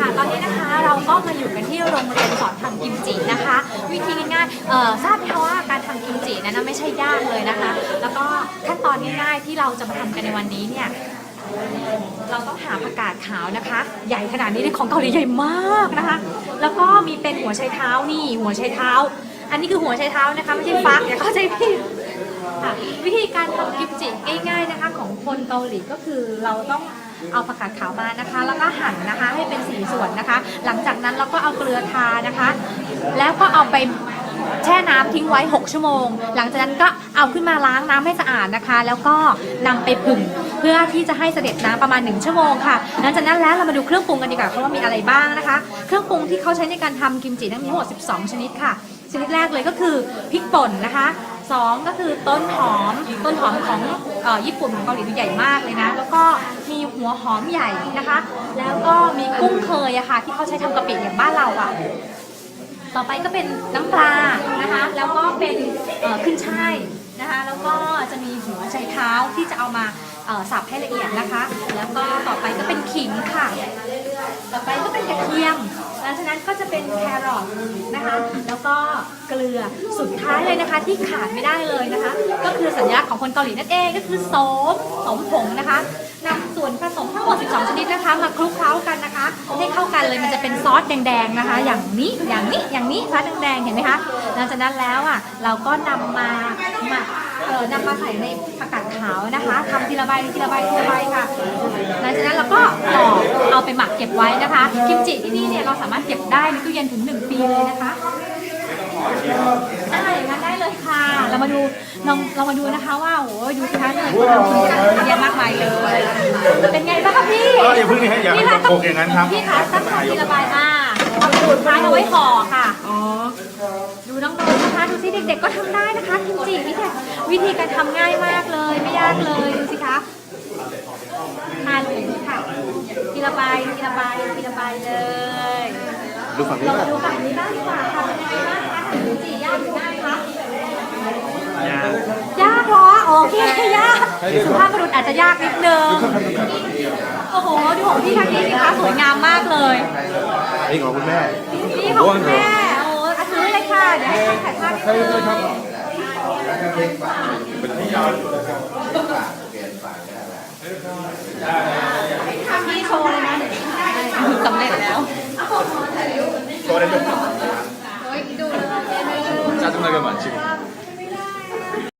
ค่ะ ตอนนี้นะคะเราก็มาอยู่กันที่โรงเรียนสอนทำกิมจินะคะ วิธีง่ายๆเอ่อทราบไหมคะว่าการทำกิมจินั้นนะไม่ใช่ยากเลยนะคะ แล้วก็ขั้นตอนง่ายๆที่เราจะมาทำกันในวันนี้เนี่ยเราต้องหาผักกาดขาวนะคะ ใหญ่ขนาดนี้ในของเกาหลีใหญ่มากนะคะ แล้วก็มีเป็นหัวไชเท้านี่หัวไชเท้า อันนี้คือหัวไชเท้านะคะไม่ใช่ฟักอย่าเข้าใจผิด ค่ะวิธีการทำกิมจิง่ายๆนะคะ ของคนเกาหลีก็คือเราต้องเอาผักกาดขาวมานะคะ แล้วก็หั่นนะคะให้เป็นสีส่วนนะคะ หลังจากนั้นเราก็เอาเกลือทานะคะ แล้วก็เอาไปแช่น้ำทิ้งไว้ 6 ชั่วโมง หลังจากนั้นก็เอาขึ้นมาล้างน้ำให้สะอาดนะคะ แล้วก็นำไปผึ่งเพื่อที่จะให้เสด็จน้ำประมาณ 1 ชั่วโมงค่ะ หลังจากนั้นแล้วเรามาดูเครื่องปรุงกันดีกว่าเพราะว่ามีอะไรบ้างนะคะ เครื่องปรุงที่เขาใช้ในการทำกิมจินั้นมีทั้งหมด 12 ชนิดค่ะ ชนิดแรกเลยก็คือพริกป่นนะคะ สองก็คือต้นหอมต้นหอมของออญี่ปุ่นของเกาหลีดูใหญ่มากเลยนะ แล้วก็มีหัวหอมใหญ่นะคะ แล้วก็มีกุ้งเคยอะค่ะที่เขาใช้ทำกะปิอย่างบ้านเราอะต่อไปก็เป็นน้ำปลานะคะ แล้วก็เป็นขึ้นช่ายนะคะ แล้วก็จะมีหัวไชเท้าที่จะเอามาสับให้ละเอียดนะคะ แล้วก็ต่อไปก็เป็นขิงค่ะ ต่อไปก็ นั้นก็จะเป็นแครอทนะคะ แล้วก็เกลือสุดท้ายเลยนะคะที่ขาดไม่ได้เลยนะคะ ก็คือสัญลักษณ์ของคนเกาหลีนั่นเองก็คือโสมสมผงนะคะนำส่วนผสมทั้งหมด 12 ชนิดนะคะ มาคลุกเคล้ากันนะคะ ให้เข้ากันเลยมันจะเป็นซอสแดงๆนะคะ อย่างนี้อย่างนี้อย่างนี้ซอสแดงๆเห็นไหมคะหลังจากนั้นแล้วอะเราก็นำมาหมักเออนำมาใส่ในผักกาดขาวนะคะทำทีละใบทีละใบทีละใบค่ะหลังจากนั้นเราก็หล่อเอา ไปหมักเก็บไว้นะคะกิมจิที่นี่เนี่ยเราสามารถเก็บได้ในตู้เย็นถึง 1 ปีเลยนะคะได้อย่างนั้นได้เลยค่ะ เรามาดูลองเรามาดูนะคะว่าโอ้ยดูสิคะเนี่ยคนทำกิมจิเยอะแยะมากมายเลย เป็นไงบ้างคะพี่เอออย่าเพิ่งนี่ให้อย่าพี่ให้คะโขกอย่างนั้นครับพี่คะตั้งทำทีละใบอะเอาไปดูดท้ายเอาไว้ห่อค่ะอ๋อดูน้องๆนะคะดูสิเด็กๆก็ทำได้นะคะกิมจินี่ค่ะวิธีการทำง่ายมากเลยไม่ยากเลยดูสิคะทานเลยค่ะทีละใบทีละใบทีละใบ เลยดูฝั่งนี้เราก่อมานดูฝั่งนี้บ้างดีกว่าค่ะเป็นยังไงบ้างคะกิมจิยากหรือง่ายคะยากเหรอโอเคยากสุภาพบุรุษอาจจะยากนิดนึงโอ้โหดูของพี่ทางนี้สิคะสวยงามมากเลยอันนี้ของคุณแม่นี่ของคุณแม่โอ้อาซื้อเลยค่ะเดี๋ยวให้ช่างถ่ายภาพให้เล